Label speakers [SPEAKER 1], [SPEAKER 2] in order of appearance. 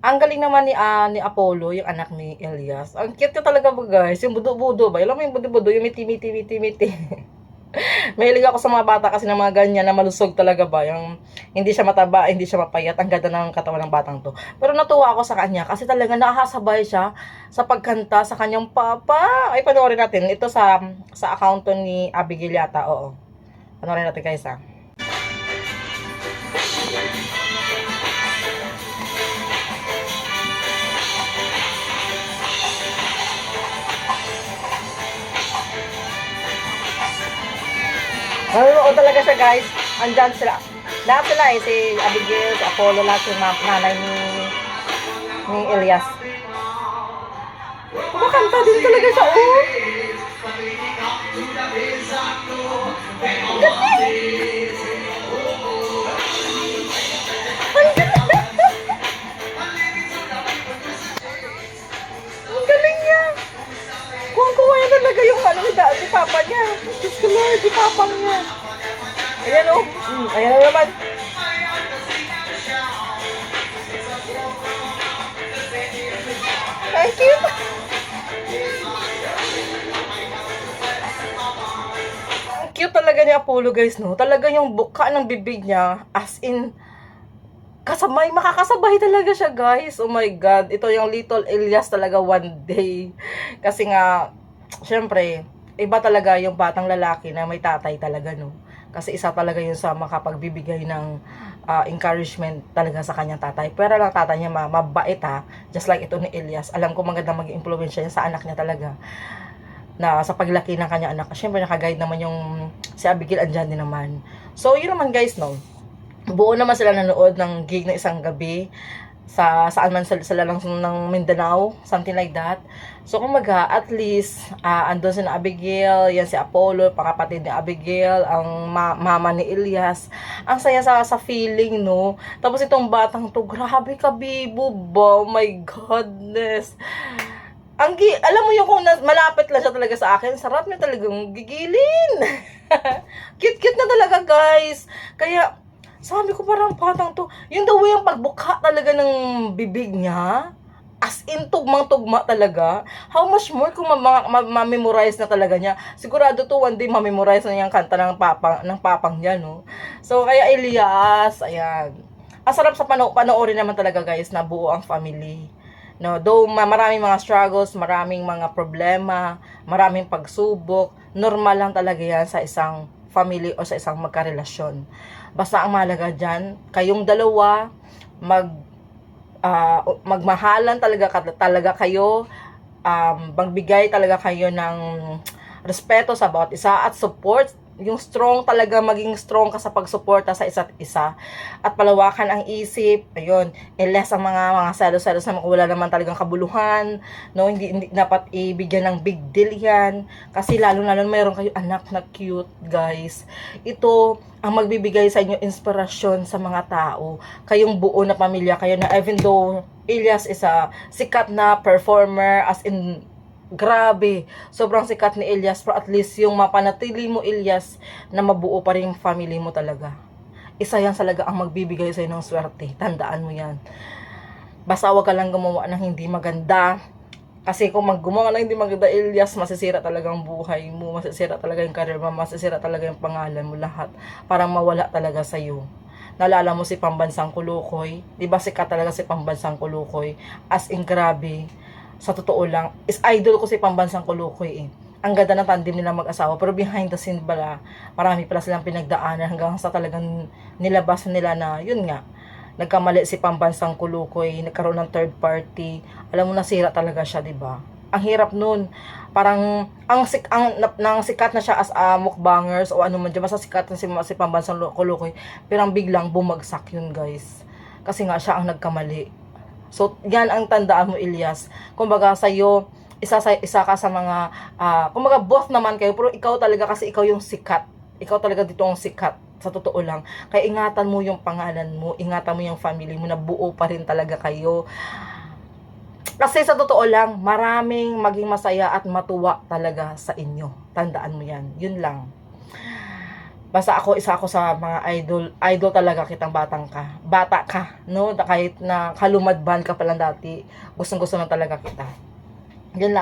[SPEAKER 1] Ang galing naman ni ah, ni Apollo, yung anak ni Elias. Ang cute niya talaga ba guys? Yung budo-budo ba? Alam mo yung budo-budo, yung miti-miti-miti-miti. Mahilig ako sa mga bata kasi ng mga ganyan na malusog talaga ba. Yung hindi siya mataba, hindi siya mapayat. Ang ganda ng katawan ng batang to. Pero natuwa ako sa kanya kasi talaga nakakasabay siya sa pagkanta sa kanyang papa. Ay, panoorin natin. Ito sa sa account ni Abigail yata. Oo. Panoorin natin guys ah. Nanonood talaga siya guys. Andyan sila. Lahat sila eh. Si Abigail, si Apollo, lahat yung nanay ni, ni Elias. Kumakanta din talaga siya. Oh. Ang Ang cute talaga ni Apollo guys no. Talaga yung buka ng bibig niya as in kasabay, makakasabay talaga siya guys. Oh my God. Ito yung little Elias talaga one day. Kasi nga, syempre, iba talaga yung batang lalaki na may tatay talaga no. Kasi isa talaga yun sa makapagbibigay ng ah, encouragement talaga sa kanyang tatay. Pero lang tatay niya ma- mabait ha. Just like ito ni Elias. Alam ko maganda maging influensya yan sa anak niya talaga na sa paglaki ng kanya anak. Siyempre nakaguide naman yung si Abigail andyan din naman. So yun naman guys no buo naman sila nanood ng gig na isang gabi sa saan man sila, sila lang ng Mindanao, something like that. So kumaga, at least ah andun si na Abigail, yan si Apollo, pakapatid ni Abigail, ang ma- mama ni Elias. Ang saya sa sa feeling, no. Tapos itong batang to, grabe ka bibo? Oh my goodness. Ang gi alam mo yung kung na, malapit lang siya talaga sa akin, sarap niya talagang gigilin. Cute-cute na talaga, guys. Kaya sabi ko parang patang to. Yung the way ang pagbuka talaga ng bibig niya. As in, tugmang-tugma talaga. How much more kung ma- ma- ma-memorize na talaga niya. Sigurado to one day ma-memorize na niya kanta ng papang, ng papang niya, no? So, kaya Elias, ayan. Ang sarap sa pano panoorin naman talaga, guys, na buo ang family. No, though ma- maraming mga struggles, maraming mga problema, maraming pagsubok, normal lang talaga yan sa isang family o sa isang magkarelasyon. Basta ang mahalaga dyan, kayong dalawa, mag, ah, magmahalan talaga, talaga kayo, um, magbigay talaga kayo ng respeto sa bawat isa at support yung strong talaga maging strong ka sa pagsuporta sa isa't isa. At palawakan ang isip. Ayun. Less ang mga mga selos-selos na wala naman talagang kabuluhan no hindi, hindi dapat ibigyan ng big deal yan. Kasi lalo lalo mayroon kayo anak na cute guys. Ito ang magbibigay sa inyo inspirasyon sa mga tao. Kayong buo na pamilya kayo na even though Elias is a sikat na performer as in grabe, sobrang sikat ni Elias pero at least yung mapanatili mo Elias na mabuo pa rin yung family mo talaga. Isa yan talaga ang magbibigay sa'yo ng swerte. Tandaan mo yan. Basta wag ka lang gumawa ng hindi maganda. Kasi kung maggumawa ng hindi maganda, Elias, masisira talaga ang buhay mo. Masisira talaga yung career mo. Masisira talaga yung pangalan mo. Lahat. Parang mawala talaga sa'yo. Nalala mo si Pambansang Kulukoy. Di ba sikat talaga si Pambansang Kulukoy? As in, grabe sa totoo lang, is idol ko si Pambansang Kulukoy eh. Ang ganda ng tandem nila mag-asawa, pero behind the scene pala, marami pala silang pinagdaanan hanggang sa talagang nilabas nila na, yun nga, nagkamali si Pambansang Kulukoy, nagkaroon ng third party, alam mo nasira talaga siya, di ba? Ang hirap nun. Parang ang sik ang na, nang sikat na siya as a mukbangers o ano man diyan, basta sikat na si, si Pambansang Kulukoy, pero ang biglang bumagsak yun, guys. Kasi nga siya ang nagkamali. So, yan ang tandaan mo, Elias. Kumbaga, sa'yo, isa, sa, isa ka sa mga, ah, kumbaga, both naman kayo, pero ikaw talaga kasi ikaw yung sikat. Ikaw talaga dito ang sikat. Sa totoo lang. Kaya ingatan mo yung pangalan mo, ingatan mo yung family mo, na buo pa rin talaga kayo. Kasi sa totoo lang, maraming maging masaya at matuwa talaga sa inyo. Tandaan mo yan. Yun lang. Basta ako, isa ako sa mga idol. Idol talaga kitang batang ka. Bata ka, no? Kahit na kalumadban ka pa lang dati, gustong gusto na talaga kita. Yun lang.